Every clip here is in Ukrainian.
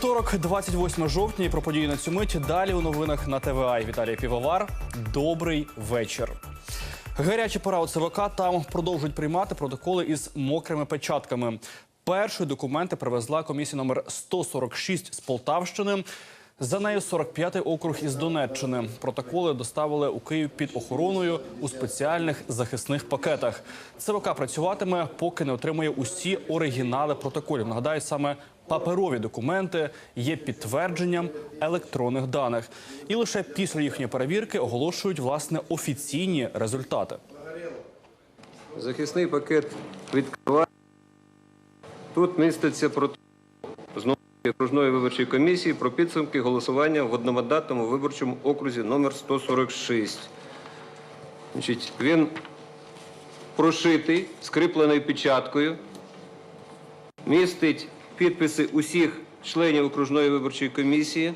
Вівторок, 28 жовтня. і Про події на цю мить. Далі у новинах на ТВА. Віталій Півовар. Добрий вечір. Гаряча пора у ЦВК. Там продовжують приймати протоколи із мокрими печатками. Перші документи привезла комісія номер 146 з Полтавщини. За нею 45-й округ із Донеччини. Протоколи доставили у Київ під охороною у спеціальних захисних пакетах. ЦВК працюватиме, поки не отримує усі оригінали протоколів. Нагадаю, саме паперові документи є підтвердженням електронних даних, і лише після їхньої перевірки оголошують власне офіційні результати. Захисний пакет відкриває. Тут міститься протокол окружної виборчої комісії про підсумки голосування в одномандатному виборчому окрузі номер 146. Значить, він прошитий, скріплений печаткою, містить підписи усіх членів окружної виборчої комісії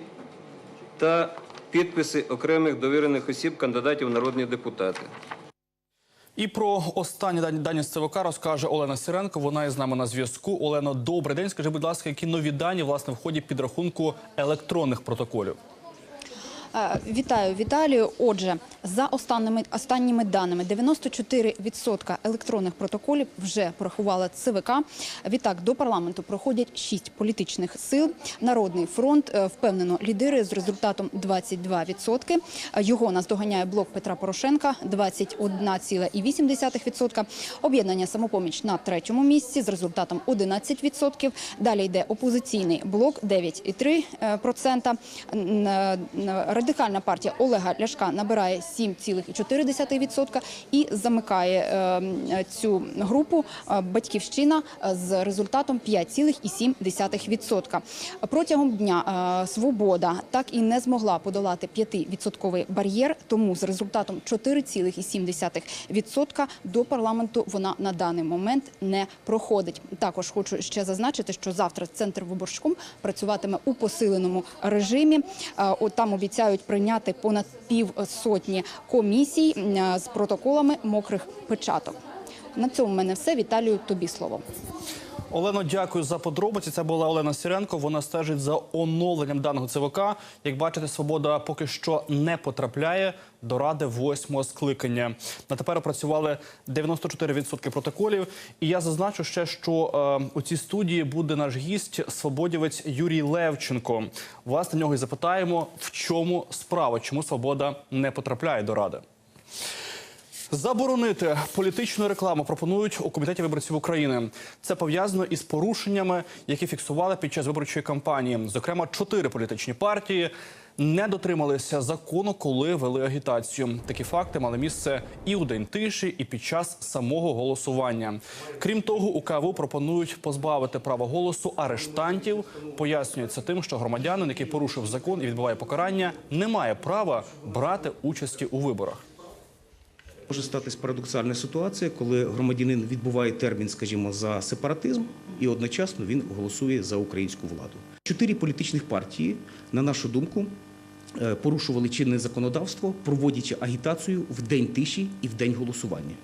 та підписи окремих довірених осіб кандидатів в народні депутати. І про останні дані, дані з ЦВК розкаже Олена Сиренко. Вона із нами на зв'язку. Олено, добрий день. Скажи, будь ласка, які нові дані власне в ході підрахунку електронних протоколів? Е, Вітаю, Віталію. Отже, за останніми останніми даними, 94% електронних протоколів вже порахувала ЦВК. Відтак до парламенту проходять шість політичних сил. Народний фронт е, впевнено лідирує з результатом 22%. Е, Його наздоганяє блок Петра Порошенка 21,8%. Об'єднання самопоміч на третьому місці з результатом 11%. Далі йде опозиційний блок 9,3%. Радикальна партія Олега Ляшка набирає 7,4% і замикає е, цю групу е, батьківщина з результатом 5,7%. Протягом дня е, свобода так і не змогла подолати 5% бар'єр, тому з результатом 4,7% до парламенту вона на даний момент не проходить. Також хочу ще зазначити, що завтра центр виборчком працюватиме у посиленому режимі. Там обіцяють прийняти понад півсотні комісій е, з протоколами мокрих печаток. На цьому в мене все. Віталію, тобі слово. Олено, дякую за подробиці. Це була Олена Сіренко. Вона стежить за оновленням даного ЦВК. Як бачите, свобода поки що не потрапляє до ради восьмого скликання. На тепер опрацювали 94% протоколів. І я зазначу ще, що е, у цій студії буде наш гість свободівець Юрій Левченко. Власне, нього і запитаємо, в чому справа, чому свобода не потрапляє до ради. Заборонити політичну рекламу пропонують у комітеті виборців України. Це пов'язано із порушеннями, які фіксували під час виборчої кампанії. Зокрема, чотири політичні партії не дотрималися закону, коли вели агітацію. Такі факти мали місце і у день тиші, і під час самого голосування. Крім того, у КВУ пропонують позбавити права голосу арештантів. Пояснюється тим, що громадянин, який порушив закон і відбуває покарання, не має права брати участі у виборах. Може статись парадоксальна ситуація, коли громадянин відбуває термін, скажімо, за сепаратизм, і одночасно він голосує за українську владу. Чотири політичних партії, на нашу думку, е, порушували чинне законодавство, проводячи агітацію в день тиші і в день голосування.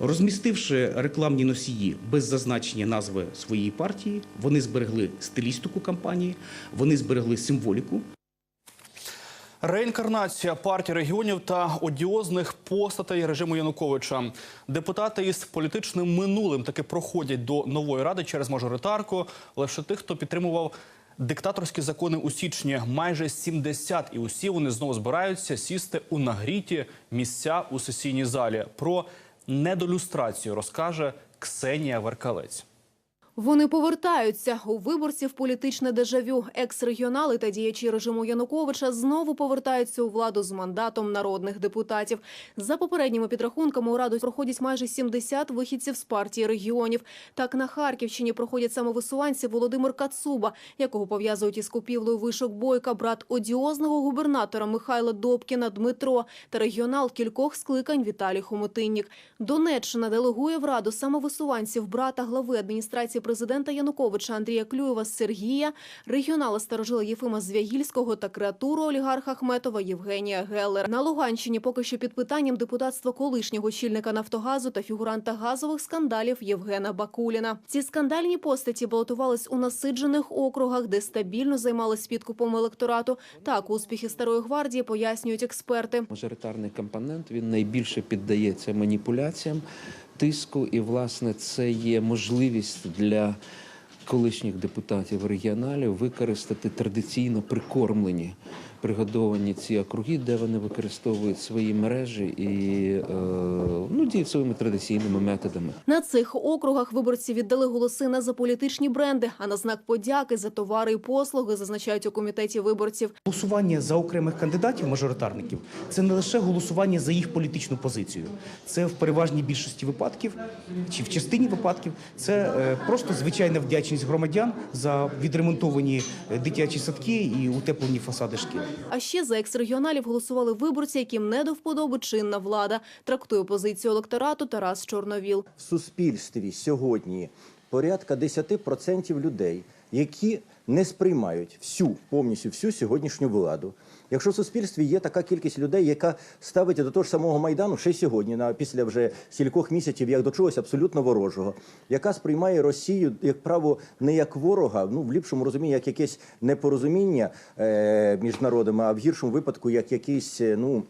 Розмістивши рекламні носії без зазначення назви своєї партії, вони зберегли стилістику кампанії, вони зберегли символіку. Реінкарнація партій регіонів та одіозних постатей режиму Януковича. Депутати із політичним минулим таки проходять до нової ради через мажоритарку. Лише тих, хто підтримував диктаторські закони у січні, майже 70. І усі вони знову збираються сісти у нагріті місця у сесійній залі. Про недолюстрацію розкаже Ксенія Веркалець. Вони повертаються у виборців політичне дежавю. Екс-регіонали та діячі режиму Януковича знову повертаються у владу з мандатом народних депутатів. За попередніми підрахунками у раду проходять майже 70 вихідців з партії регіонів. Так на Харківщині проходять самовисуванці Володимир Кацуба, якого пов'язують із купівлею вишок бойка, брат одіозного губернатора Михайла Добкіна Дмитро та регіонал кількох скликань Віталій Хомотиннік. Донеччина делегує в раду самовисуванців брата глави адміністрації президента Януковича Андрія Клюєва Сергія, регіонала старожила Єфима Звягільського та креатуру олігарха Ахметова Євгенія Геллер. На Луганщині поки що під питанням депутатства колишнього очільника Нафтогазу та фігуранта газових скандалів Євгена Бакуліна. Ці скандальні постаті балотувались у насиджених округах, де стабільно займались підкупом електорату. Так, успіхи старої гвардії пояснюють експерти. Мажоритарний компонент він найбільше піддається маніпуляціям, тиску, і власне це є можливість для колишніх депутатів регіоналів використати традиційно прикормлені. Пригодовані ці округи, де вони використовують свої мережі і е, ну, діють своїми традиційними методами. На цих округах виборці віддали голоси не за політичні бренди, а на знак подяки за товари і послуги, зазначають у комітеті виборців. Голосування за окремих кандидатів, мажоритарників, це не лише голосування за їх політичну позицію. Це в переважній більшості випадків чи в частині випадків це е, просто звичайна вдячність громадян за відремонтовані е, дитячі садки і утеплені фасади шкіл. А ще за екс-регіоналів голосували виборці, яким не до вподоби чинна влада. Трактує позицію електорату Тарас Чорновіл. в суспільстві сьогодні порядка 10% людей, які не сприймають всю повністю всю сьогоднішню владу. Якщо в суспільстві є така кількість людей, яка ставить до того ж самого майдану ще сьогодні, на після вже стількох місяців, як до чогось абсолютно ворожого, яка сприймає Росію як право не як ворога, ну в ліпшому розумінні, як якесь непорозуміння е, між народами, а в гіршому випадку як якийсь е, ну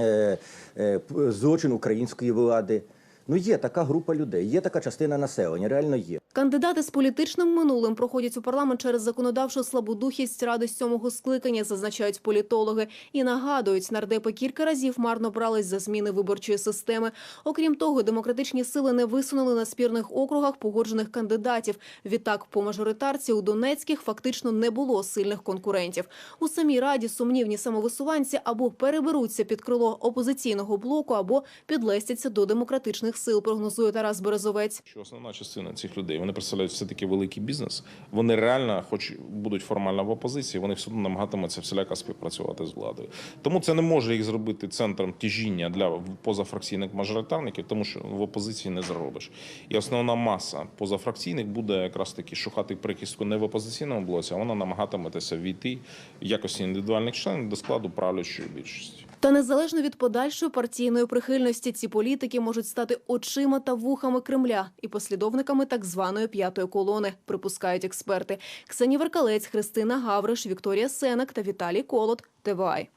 е, е, злочин української влади. Ну є така група людей, є така частина населення, реально є. Кандидати з політичним минулим проходять у парламент через законодавчу слабодухість ради сьомого скликання, зазначають політологи. І нагадують, нардепи кілька разів марно брались за зміни виборчої системи. Окрім того, демократичні сили не висунули на спірних округах погоджених кандидатів. Відтак, по мажоритарці у Донецьких фактично не було сильних конкурентів. У самій раді сумнівні самовисуванці або переберуться під крило опозиційного блоку, або підлестяться до демократичних сил. Прогнозує Тарас Березовець. що основна частина цих людей вони представляють все таки великий бізнес. Вони реально, хоч будуть формально в опозиції, вони все одно намагатимуться всіляко співпрацювати з владою. Тому це не може їх зробити центром тяжіння для позафракційних мажоритарників, тому що в опозиції не заробиш. І основна маса позафракційних буде якраз таки шукати прихистку не в опозиційному блоці, а вона намагатиметься війти в якості індивідуальних членів до складу правлячої більшості. Та незалежно від подальшої партійної прихильності, ці політики можуть стати очима та вухами Кремля і послідовниками так званої п'ятої колони, припускають експерти. Ксенія Веркалець, Христина Гавриш, Вікторія Сенак та Віталій Колот. ТВАЙ.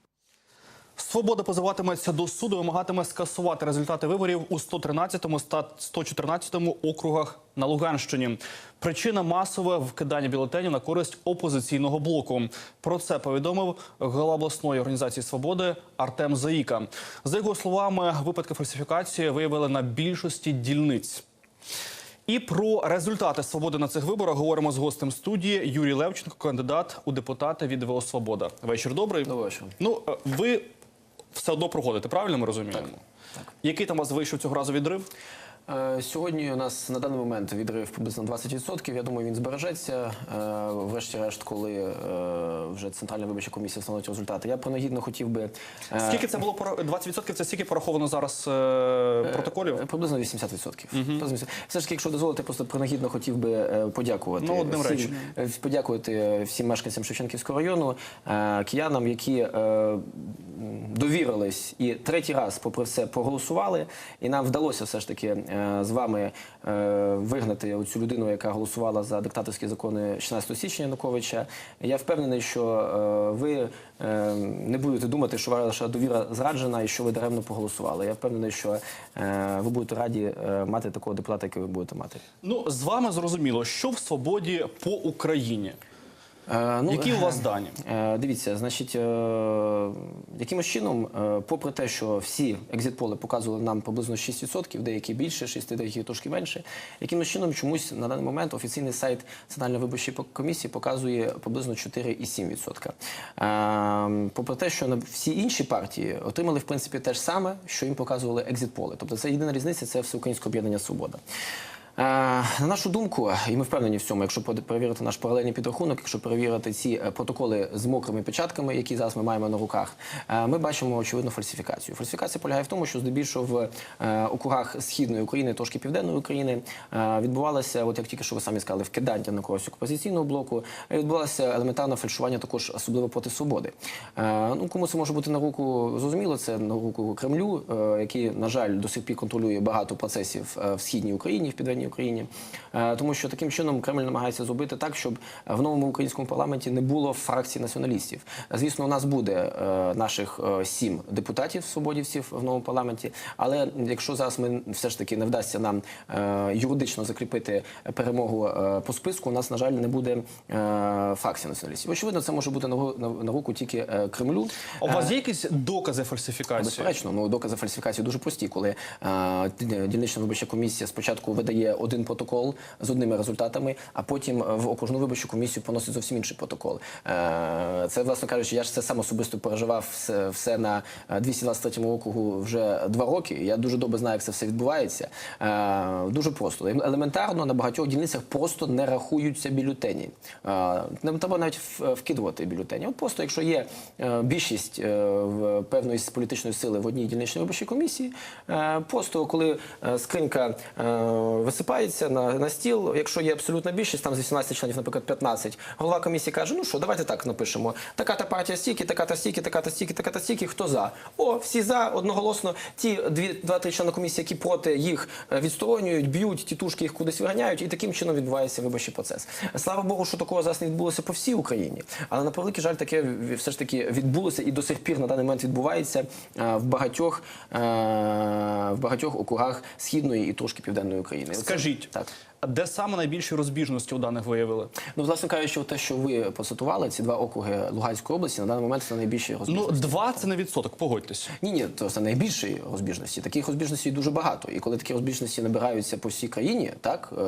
Свобода позиватиметься до суду, вимагатиме скасувати результати виборів у 113 та 114 округах на Луганщині. Причина масове вкидання бюлетенів на користь опозиційного блоку. Про це повідомив голова обласної організації свободи Артем Заїка. За його словами, випадки фальсифікації виявили на більшості дільниць. І про результати свободи на цих виборах говоримо з гостем студії Юрій Левченко, кандидат у депутати від ВО «Свобода». Вечір добрий. Добрий вечір. Ну, е, ви все одно проходите, правильно ми розуміємо? Так. Який там у вас вийшов цього разу відрив? Е, Сьогодні у нас на даний момент відрив приблизно 20%. Я думаю, він збережеться. Е, Врешті-решт, коли е, вже Центральна виборча комісія встановить результати. Я принагідно хотів би Скільки це було пора- 20% Це скільки пораховано зараз протоколів? Приблизно 80%. Приблизно 80%. Все ж таки, якщо дозволите, просто принагідно хотів би подякувати Ну, одним всім, е, подякувати всім мешканцям Шевченківського району, киянам, які довірились і третій раз, попри все, проголосували. І нам вдалося все ж таки з вами е, вигнати цю людину, яка голосувала за диктаторські закони 16 січня Януковича. Я впевнений, що е, ви е, не будете думати, що ваша довіра зраджена і що ви даремно проголосували. Я впевнений, що е, ви будете раді е, мати такого депутата, який ви будете мати. Ну, з вами зрозуміло, що в свободі по Україні. Е, ну, Які у вас дані? Е, Дивіться, значить, е, якимось чином, е, попри те, що всі екзитполи показували нам приблизно 6%, деякі більше, 6, деякі трошки менше, якимось чином чомусь на даний момент офіційний сайт Центральної виборчої комісії показує приблизно 4,7%. Е, Попри те, що на- всі інші партії отримали в принципі те ж саме, що їм показували екзитполи. Тобто це єдина різниця, це всеукраїнське об'єднання Свобода. Е, На нашу думку, і ми впевнені в цьому, якщо перевірити наш паралельний підрахунок, якщо перевірити ці е, протоколи з мокрими печатками, які зараз ми маємо на руках, е, ми бачимо очевидну фальсифікацію. Фальсифікація полягає в тому, що здебільшого в округах східної України, трошки південної України, відбувалося, от як тільки що ви самі сказали, вкидання на когось опозиційного блоку, відбувалося елементарне фальшування також особливо проти свободи. Ну кому це може бути на руку зрозуміло, це на руку Кремлю, який, на жаль, до сих пір контролює багато процесів в східній Україні, в південній Україні, Е, тому що таким чином Кремль намагається зробити так, щоб в новому українському парламенті не було фракцій націоналістів. Звісно, у нас буде е, наших е, сім депутатів свободівців в новому парламенті, але якщо зараз ми все ж таки не вдасться нам юридично закріпити перемогу по списку, у нас на жаль не буде фракції націоналістів. Очевидно, це може бути на, ру- на, на руку тільки Кремлю. А У вас є якісь докази фальсифікації? Безперечно, ну докази фальсифікації дуже прості, коли дільнична виборча комісія спочатку видає один протокол з одними результатами, а потім в окружну виборчу комісію поносить зовсім інший протокол. Е, це, власне кажучи, я ж це сам особисто переживав все, на е, 223 округу вже два роки. Я дуже добре знаю, як це все відбувається. Е, дуже просто. Елементарно на багатьох дільницях просто не рахуються бюлетені. Е, не треба навіть вкидувати бюлетені. От просто, якщо є е, більшість е, певної політичної сили в одній дільничній виборчій комісії, е, просто коли е, скринька е, висипається на, на стіл, якщо є абсолютна більшість, там з 18 членів, наприклад, 15, голова комісії каже: ну що, давайте так напишемо. Така-та партія стільки, така-та стільки, така-та стільки, така-та стільки, хто за? О, всі за одноголосно. Ті два-три члени комісії, які проти їх е, відсторонюють, б'ють, тітушки їх кудись виганяють, і таким чином відбувається виборчий процес. Слава Богу, що такого зараз не відбулося по всій Україні. Але на превеликий жаль, таке все ж таки відбулося і до сих пір на даний момент відбувається е, в багатьох е, в багатьох округах східної і трошки південної України. Оце- Скажіть, так. Де саме найбільші розбіжності у даних виявили? Ну, власне кажучи, те, що ви процитували, ці два округи Луганської області, на даний момент це найбільші Ну, два це не відсоток, погодьтесь. Ні, ні, то це найбільші розбіжності. Таких розбіжностей дуже багато. І коли такі розбіжності набираються по всій країні, так е,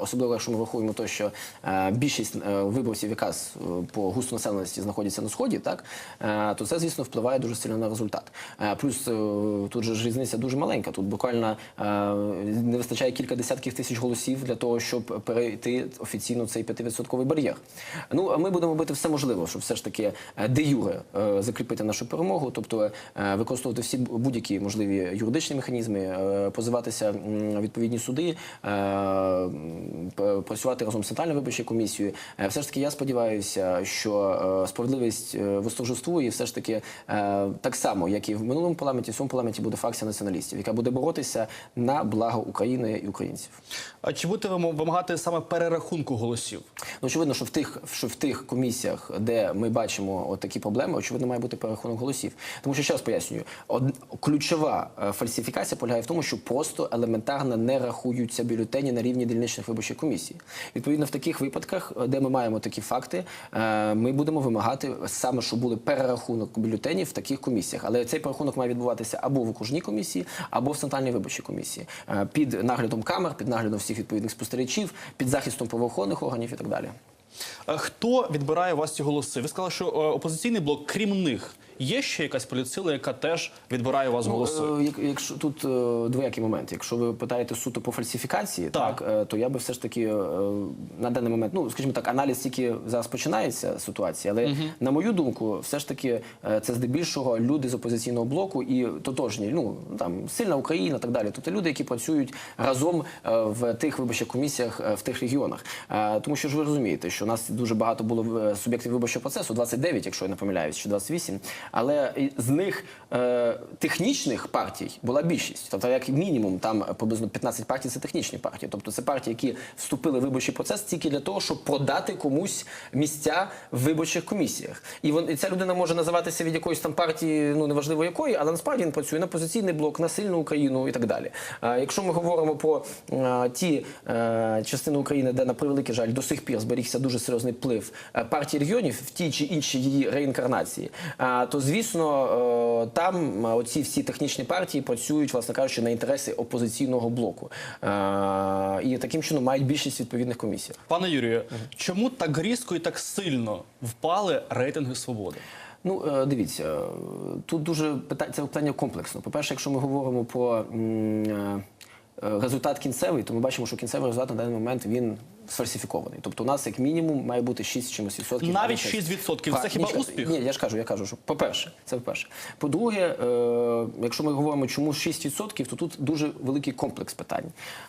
особливо якщо ми врахуємо те, що е, більшість е, виборців якраз е, по густонаселеності знаходяться на сході, так е, то це звісно впливає дуже сильно на результат. Е, плюс е, тут же ж різниця дуже маленька. Тут буквально е, не вистачає кілька десятків тисяч голосів для того, щоб перейти офіційно цей 5% бар'єр. Ну ми будемо робити все можливе, щоб все ж таки е, де юре е, закріпити нашу перемогу, тобто е, використовувати всі будь-які можливі юридичні механізми, позиватися відповідні суди, працювати разом з центральною виборчою комісією. Все ж таки, я сподіваюся, що справедливість восторжествує, і все ж таки так само, як і в минулому парламенті, в цьому парламенті буде фракція націоналістів, яка буде боротися на благо України і українців. Чи будете ви вимагати саме перерахунку голосів? Ну, очевидно, що в тих, що в тих комісіях, де ми бачимо такі проблеми, очевидно, має бути перерахунок голосів. Тому що ще раз пояснюю, од... ключова е, фальсифікація полягає в тому, що просто елементарно не рахуються бюлетені на рівні дільничних виборчих комісій. Відповідно, в таких випадках, е, де ми маємо такі факти, е, ми будемо вимагати саме, щоб були перерахунок бюлетенів в таких комісіях. Але цей перерахунок має відбуватися або в окружній комісії, або в центральній виборчій комісії під наглядом камер, під наглядом всіх відповідних спостерігачів, під захистом правоохоронних органів і так далі. Е, Хто відбирає у вас ці голоси? Ви сказали, що е, опозиційний блок, крім них, є ще якась політсила, яка теж відбирає у вас голоси? Ну, як- якщо тут е, двоякий момент. Якщо ви питаєте суто по фальсифікації, Так. так, е, то я би все ж таки на даний момент, ну скажімо так, аналіз тільки зараз починається ситуація, але на мою думку, все ж таки це здебільшого люди з опозиційного блоку і тотожні, ну там сильна Україна, так далі. Тобто люди, які працюють разом в тих виборчих комісіях в тих регіонах. Тому що ж ви розумієте, що у нас дуже багато було суб'єктів виборчого процесу, 29, якщо я не помиляюсь, чи 28, але з них е, технічних партій була більшість. Тобто, як мінімум, там приблизно 15 партій це технічні партії. Тобто це партії, які вступили в виборчий процес тільки для того, щоб продати комусь місця в виборчих комісіях. І, вон, і ця людина може називатися від якоїсь там партії, ну неважливо якої, але насправді він працює на позиційний блок, на сильну Україну і так далі. А якщо ми говоримо про е, ті е, частини України, де на превеликий жаль до сих пір зберігся дуже серйозний вплив е, партії регіонів в тій чи іншій її реінкарнації, а, то звісно е, там е, оці всі технічні партії працюють, власне кажучи, на інтереси опозиційного блоку Е, і таким чином мають більшість відповідних комісій. Пане Юрію, чому так різко і так сильно впали рейтинги свободи? Ну, дивіться, тут дуже питання, це питання комплексно. По-перше, якщо ми говоримо про результат кінцевий, то ми бачимо, що кінцевий результат на даний момент він сфальсифікований. Тобто у нас як мінімум має бути 6 чимось відсотків. Навіть шість. 6% – це хіба успіх? Ні, я ж кажу, я кажу, що по-перше, це по-перше. По-друге, е, якщо ми говоримо, чому 6 відсотків, то тут дуже великий комплекс питань.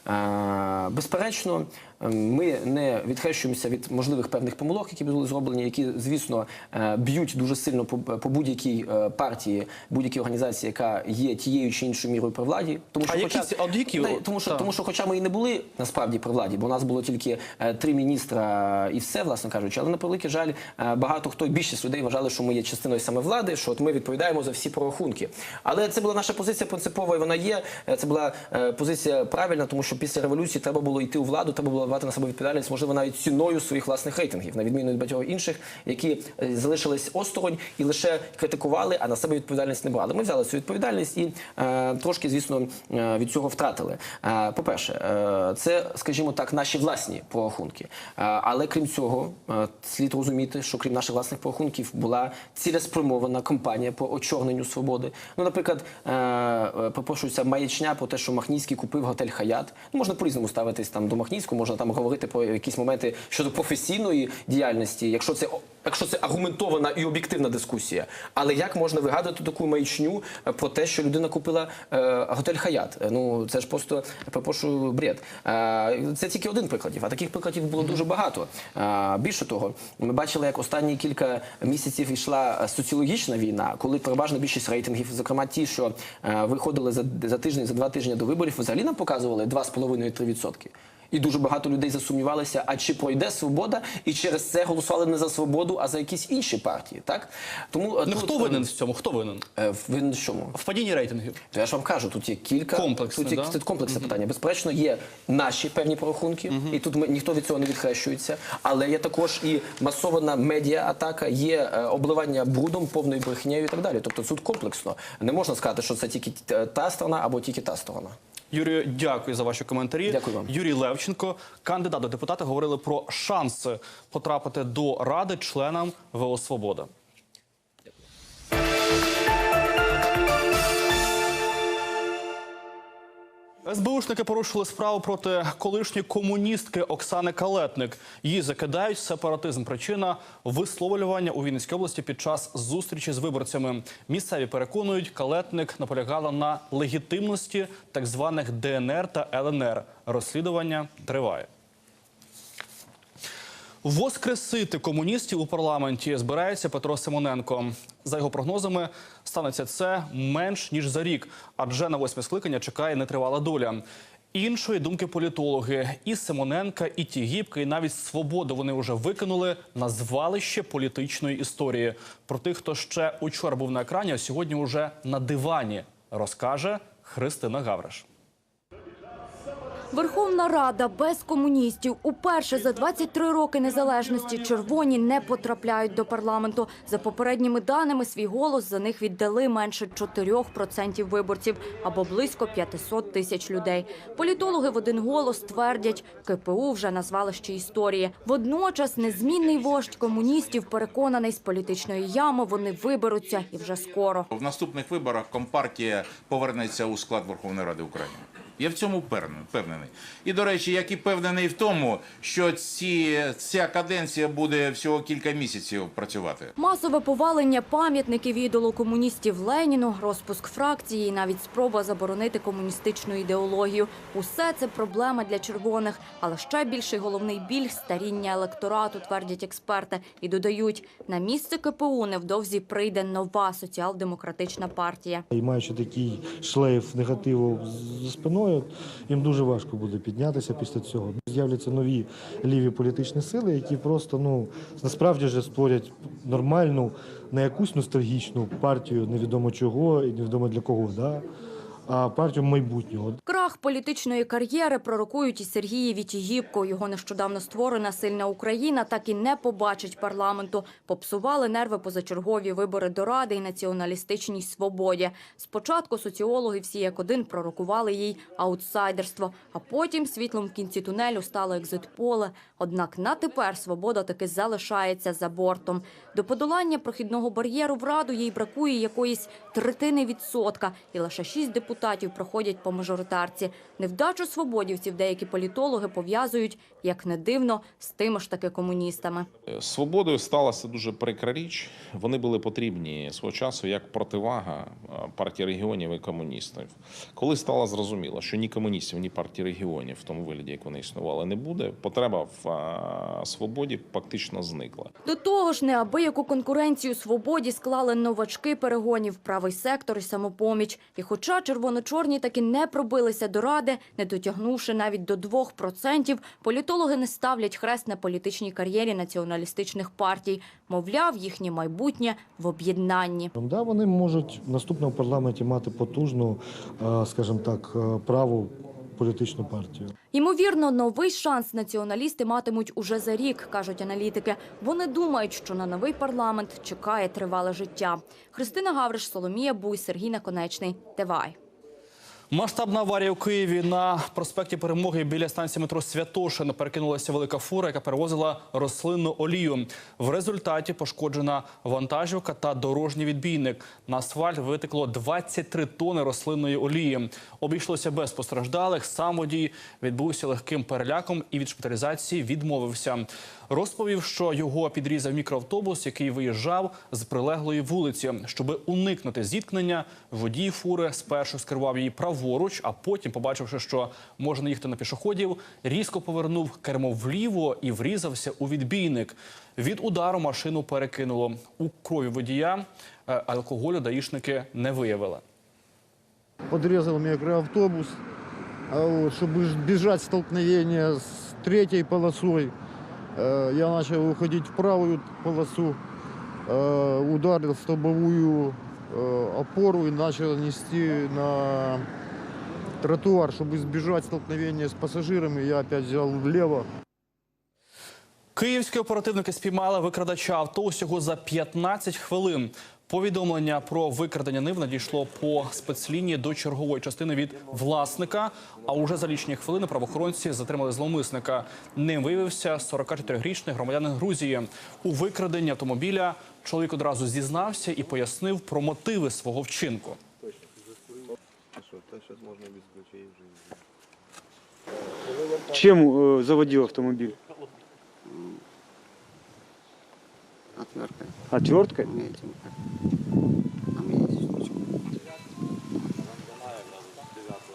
Е, безперечно, ми не відхрещуємося від можливих певних помилок, які були зроблені, які, звісно, е, б'ють дуже сильно по, будь-якій е, партії, будь-якій організації, яка є тією чи іншою мірою при владі. Тому які ці- а от які? Та, тому що, Так. тому що, хоча ми і не були насправді при владі, бо у нас було тільки е, три міністра і все, власне кажучи, але на превеликий жаль, багато хто більшість людей вважали, що ми є частиною саме влади, що от ми відповідаємо за всі прорахунки. Але це була наша позиція принципова, і вона є. Це була позиція правильна, тому що після революції треба було йти у владу, треба було брати на себе відповідальність, можливо, навіть ціною своїх власних рейтингів, на відміну від багатьох інших, які е, залишились осторонь і лише критикували, а на себе відповідальність не брали. Ми взяли цю відповідальність і е, трошки, звісно, е, від цього втратили. Е, по-перше, е, це, скажімо так, наші власні прорахунки. Е, але крім цього, е, слід розуміти, що крім наших власних прорахунків була цілеспрямована кампанія по очорненню свободи. Ну, наприклад, е, е, пропрошується маячня про те, що Махніцький купив готель Хаят. Ну, можна по-різному ставитись там до Махніцького, можна там говорити про якісь моменти щодо професійної діяльності, якщо це якщо це аргументована і об'єктивна дискусія. Але як можна вигадувати таку маячню е, про те, що людина купила е, готель Хаят? Е, Ну це ж просто перепрошую бред. Е, це тільки один прикладів, а таких прикладів було дуже багато. Е, більше того, ми бачили, як останні кілька місяців йшла соціологічна війна, коли переважна більшість рейтингів, зокрема ті, що е, виходили за, за тиждень, за два тижні до виборів, взагалі нам показували 2,5-3%. І дуже багато людей засумнівалися, а чи пройде свобода, і через це голосували не за свободу, а за якісь інші партії. Так тому е, Ну тут, хто винен в цьому? Хто винен? е, Винен в чому? В падінні рейтингів. То я ж вам кажу, тут є кілька Комплексне, тут є, да? комплексне питання. Безперечно, є наші певні прорахунки, і тут ми, ніхто від цього не відхрещується. Але є також і масована медіа-атака, є е, обливання брудом, повною брехнею і так далі. Тобто тут комплексно. Не можна сказати, що це тільки та сторона або тільки та сторона. Юрію, дякую за ваші коментарі. Дякую вам. Юрій Левченко, кандидат до депутати, говорили про шанси потрапити до ради членам ВО Свобода. СБУшники порушили справу проти колишньої комуністки Оксани Калетник. Її закидають сепаратизм. Причина висловлювання у Вінницькій області під час зустрічі з виборцями. Місцеві переконують, Калетник наполягала на легітимності так званих ДНР та ЛНР. Розслідування триває. Воскресити комуністів у парламенті збирається Петро Симоненко. За його прогнозами, станеться це менш ніж за рік, адже на восьме скликання чекає нетривала доля. Іншої думки політологи і Симоненка, і Тігіпка, і навіть свободу вони вже викинули на звалище політичної історії. Про тих, хто ще учора був на екрані, а сьогодні уже на дивані, розкаже Христина Гавриш. Верховна Рада без комуністів. Уперше за 23 роки незалежності червоні не потрапляють до парламенту. За попередніми даними, свій голос за них віддали менше 4% виборців або близько 500 тисяч людей. Політологи в один голос твердять, КПУ вже назвали ще історії. Водночас незмінний вождь комуністів переконаний з політичної ями вони виберуться і вже скоро. В наступних виборах Компартія повернеться у склад Верховної Ради України. Я в цьому впевнений. І, до речі, як і впевнений в тому, що ці, ця каденція буде всього кілька місяців працювати. Масове повалення пам'ятників ідолу комуністів Леніну, розпуск фракції і навіть спроба заборонити комуністичну ідеологію. Усе це проблема для червоних, але ще більший головний біль старіння електорату, твердять експерти, і додають на місце КПУ невдовзі прийде нова соціал-демократична партія. І маючи такий шлейф негативу за спиною, їм дуже важко буде піднятися після цього. З'являться нові ліві політичні сили, які просто ну насправді вже створять нормальну, не якусь ностальгічну партію, невідомо чого і невідомо для кого, да? а партію майбутнього. Крах політичної кар'єри пророкують і Сергієві Тігіпко. Його нещодавно створена сильна Україна так і не побачить парламенту. Попсували нерви позачергові вибори до Ради і націоналістичній свободі. Спочатку соціологи всі як один пророкували їй аутсайдерство, а потім світлом в кінці тунелю стало екзит-поле. Однак на тепер свобода таки залишається за бортом. До подолання прохідного бар'єру в Раду їй бракує якоїсь третини відсотка, і лише шість депутатів проходять по мажоритарці. Донецьці. Невдачу свободівців деякі політологи пов'язують, як не дивно, з тими ж таки комуністами. Свободою сталася дуже прикра річ. Вони були потрібні свого часу як противага е, партії регіонів і комуністів. Коли стало зрозуміло, що ні комуністів, ні партії регіонів в тому вигляді, як вони існували, не буде, потреба в е, свободі фактично зникла. До того ж, неабияку конкуренцію свободі склали новачки перегонів, правий сектор і самопоміч. І хоча червоно-чорні таки не пробилися до ради, не дотягнувши навіть до 2%, політологи не ставлять хрест на політичній кар'єрі націоналістичних партій. Мовляв, їхнє майбутнє в об'єднанні. Да, вони можуть в наступному парламенті мати потужну, е, скажімо так, е, праву політичну партію. Ймовірно, новий шанс націоналісти матимуть уже за рік, кажуть аналітики. Вони думають, що на новий парламент чекає тривале життя. Христина Гавриш, Соломія Буй, Сергій Наконечний. ТВАЙ. Масштабна аварія у Києві на проспекті Перемоги біля станції метро Святошин перекинулася велика фура, яка перевозила рослинну олію. В результаті пошкоджена вантажівка та дорожній відбійник. На асфальт витекло 23 тони рослинної олії. Обійшлося без постраждалих. Сам водій відбувся легким переляком і від шпиталізації відмовився. Розповів, що його підрізав мікроавтобус, який виїжджав з прилеглої вулиці. Щоб уникнути зіткнення, водій фури спершу скерував її праворуч, а потім, побачивши, що можна їхати на пішоходів, різко повернув кермо вліво і врізався у відбійник. Від удару машину перекинуло. У крові водія е, алкоголю даїшники не виявили. подрезал микроавтобус, а вот, чтобы избежать столкновения с я начал уходить в правую полосу, э, ударил в столбовую э, опору и начал нести на тротуар, чтобы избежать столкновения с пассажирами. Я опять взял влево. Київські оперативники спіймали викрадача авто усього за 15 хвилин. Повідомлення про викрадення нив надійшло по спецлінії до чергової частини від власника. А уже за лічні хвилини правоохоронці затримали зловмисника. Ним виявився 44-річний громадянин Грузії. У викраденні автомобіля чоловік одразу зізнався і пояснив про мотиви свого вчинку. Чем э, заводил Отверткой? Этим, как. А мне.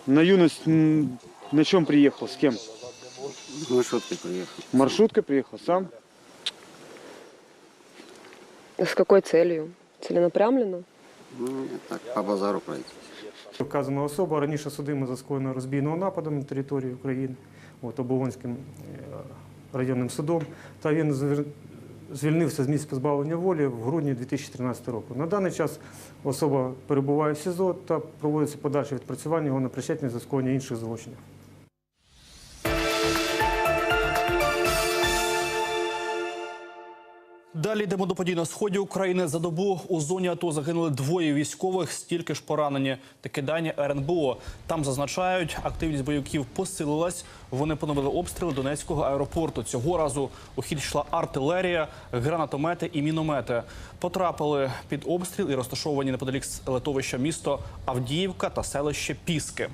На юность на чем приехал? С кем? С маршруткой приехал. Маршруткой приехал сам? С какой целью? Целенаправленно? Ну, так, по базару пройти. Вказана особа раніше судима за скоєною розбійного нападу на території України от, Оболонським е, районним судом. Та він звільнився з місць позбавлення волі в грудні 2013 року. На даний час особа перебуває в СІЗО та проводиться подальше відпрацювання його на причетність за скоєння інших злочинів. Далі йдемо до подій на сході України. За добу у зоні АТО загинули двоє військових, стільки ж поранені. Такі дані РНБО. Там зазначають, активність бойовиків посилилась. Вони поновили обстріли Донецького аеропорту. Цього разу у хід йшла артилерія, гранатомети і міномети. Потрапили під обстріл і розташовані неподалік литовища місто Авдіївка та селище Піски.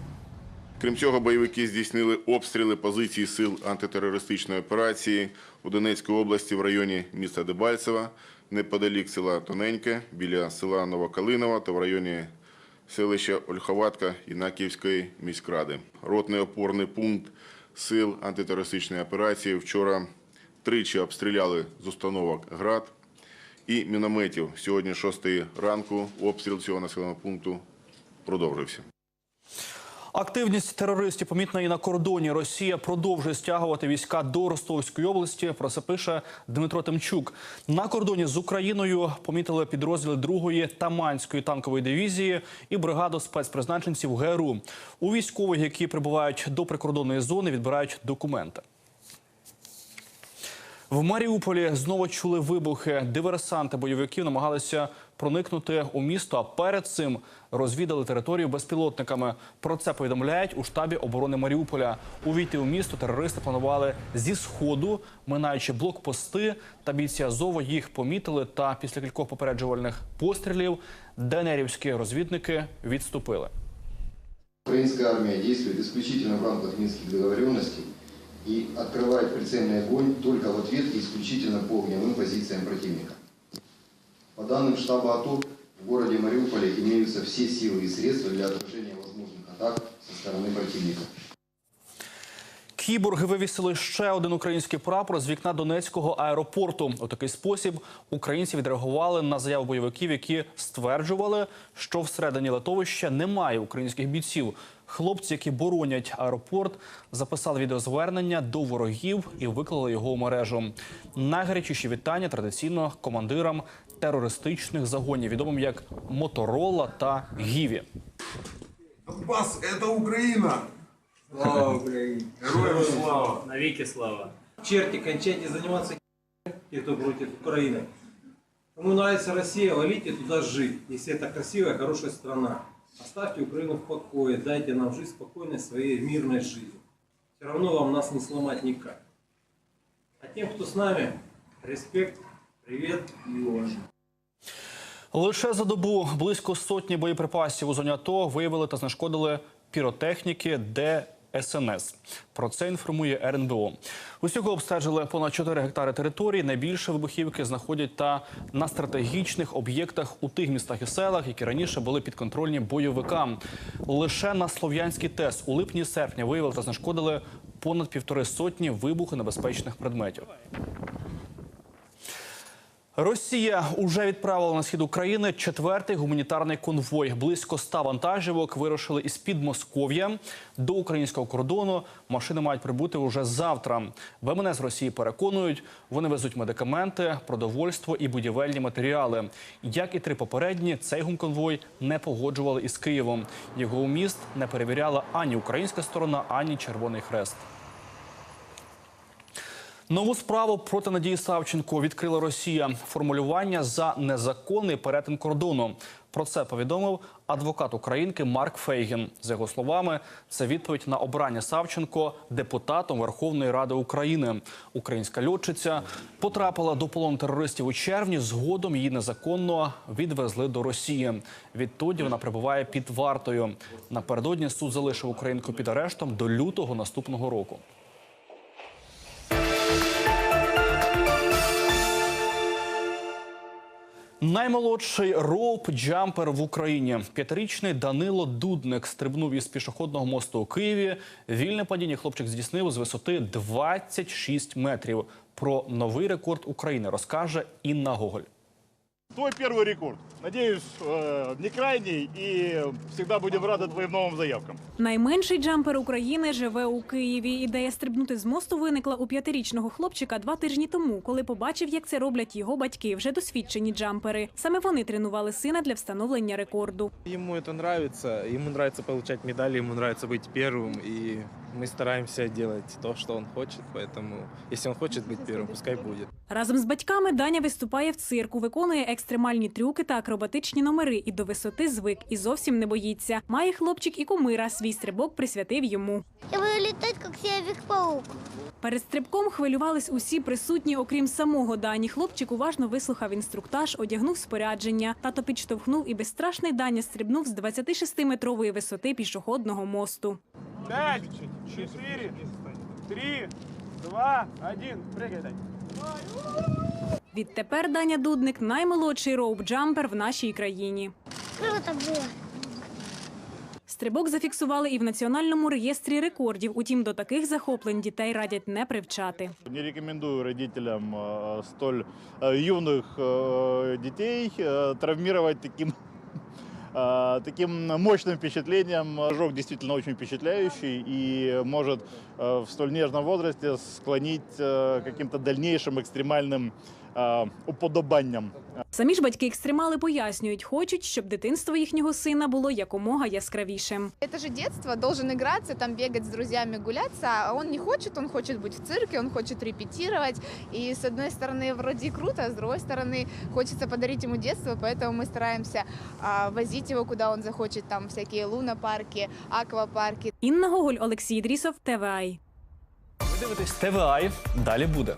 Крім цього, бойовики здійснили обстріли позицій сил антитерористичної операції у Донецькій області в районі міста Дебальцева, неподалік села Тоненьке, біля села Новокалинова та в районі селища Ольховатка Інаківської міськради. Ротний опорний пункт сил антитерористичної операції вчора тричі обстріляли з установок ГРАД і мінометів. Сьогодні 6 ранку обстріл цього населеного пункту продовжився. Активність терористів помітна і на кордоні. Росія продовжує стягувати війська до Ростовської області. Про це пише Дмитро Тимчук. На кордоні з Україною помітили підрозділи 2-ї Таманської танкової дивізії і бригаду спецпризначенців ГРУ. У військових, які прибувають до прикордонної зони, відбирають документи. В Маріуполі знову чули вибухи. Диверсанти бойовиків намагалися проникнути у місто. А перед цим розвідали територію безпілотниками. Про це повідомляють у штабі оборони Маріуполя. Увійти у місто терористи планували зі сходу, минаючи блокпости. Та бійці Азова їх помітили. Та після кількох попереджувальних пострілів ДНРівські розвідники відступили. Украинская армия действует исключительно в рамках минских договоренностей и открывает прицельный огонь только в ответ и исключительно по огневым позициям противника. По данным штаба АТО, в городе Мариуполе имеются все силы и средства для отражения возможных атак со стороны противника. Кіборги вивісили ще один український прапор з вікна Донецького аеропорту. У такий спосіб українці відреагували на заяву бойовиків, які стверджували, що всередині литовища немає українських бійців. Хлопці, які боронять аеропорт, записали відеозвернення до ворогів і виклали його у мережу. Найгарячіші вітання традиційно командирам терористичних загонів, відомим як Моторола та Гіві. Донбасс – это Украина! Слава Украине! Героям слава! Навеки слава. Черти, кончайте заниматься те, кто против Украины. Кому нравится Россия, валите туда жить, если это красивая, хорошая страна. Оставьте Украину в покое, дайте нам жить спокойной своей мирной жизнью. Все равно вам нас не сломать никак. А тем, кто с нами, респект, привет и уважение. Лише за добу близько сотні боєприпасів у зоні АТО виявили та знешкодили піротехніки ДСНС. Про це інформує РНБО. Усього обстежили понад 4 гектари території. Найбільше вибухівки знаходять та на стратегічних об'єктах у тих містах і селах, які раніше були підконтрольні бойовикам. Лише на Слов'янський ТЕС у липні-серпні виявили та знешкодили понад півтори сотні вибухонебезпечних предметів. Росія уже відправила на схід України четвертий гуманітарний конвой. Близько ста вантажівок вирушили із під Москов'я до українського кордону. Машини мають прибути уже завтра. В МНС Росії переконують, вони везуть медикаменти, продовольство і будівельні матеріали. Як і три попередні, цей гумконвой не погоджували із Києвом. Його у міст не перевіряла ані українська сторона, ані Червоний Хрест. Нову справу проти Надії Савченко відкрила Росія. Формулювання за незаконний перетин кордону. Про це повідомив адвокат Українки Марк Фейгін. За його словами, це відповідь на обрання Савченко депутатом Верховної Ради України. Українська льотчиця потрапила до полону терористів у червні. Згодом її незаконно відвезли до Росії. Відтоді вона перебуває під вартою. Напередодні суд залишив українку під арештом до лютого наступного року. Наймолодший роуп-джампер в Україні. П'ятирічний Данило Дудник стрибнув із пішохідного мосту у Києві. Вільне падіння хлопчик здійснив з висоти 26 метрів. Про новий рекорд України розкаже Інна Гоголь. Твой первый рекорд. Надеюсь, э, не крайний и всегда будем рады твоим новым заявкам. Найменший джампер України живе у Києві. Ідея стрибнути з мосту виникла у п'ятирічного хлопчика два тижні тому, коли побачив, як це роблять його батьки, вже досвідчені джампери. Саме вони тренували сина для встановлення рекорду. Ему это нравится, ему нравится получать медали, ему нравится быть первым, и мы стараемся делать то, что он хочет, поэтому если он хочет быть первым, пускай будет. Разом з батьками Даня виступає в цирку, виконує екстремальні трюки та акробатичні номери і до висоти звик і зовсім не боїться. Має хлопчик і кумира. Свій стрибок присвятив йому. Я буду летать, как Человек-паук. Перед стрибком хвилювались усі присутні, окрім самого Дані. Хлопчик уважно вислухав інструктаж, одягнув спорядження. Тато підштовхнув і безстрашний Даня стрибнув з 26-метрової висоти пішохідного мосту. Пять, четыре, три, два, один. Прыгай, Дань. Відтепер Даня Дудник наймолодший роуп-джампер в нашій країні. Круто было. Стрибок зафіксували і в національному реєстрі рекордів. Утім, до таких захоплень дітей радять не привчати. Не рекомендую родителям э, столь э, юных э, детей э, травмировать таким э, таким мощным впечатлением. Ожог действительно очень впечатляющий и может э, в столь нежном возрасте склонить э, к каким-то дальнейшим экстремальным уподобанням. Самі ж батьки екстремали пояснюють, хочуть, щоб дитинство їхнього сина було якомога яскравішим. Это же детство, должен играться, там бегать с друзьями, гуляться, а он не хочет, он хочет быть в цирке, он хочет репетировать. И с одной стороны вроде и круто, а с другой стороны хочется подарить ему детство, поэтому мы стараемся а, возить его куда он захочет, там всякие лунопарки, аквапарки. Інна Гоголь, Олексій Дрісов, ТВА. Ви дивитесь ТВА. Далі буде.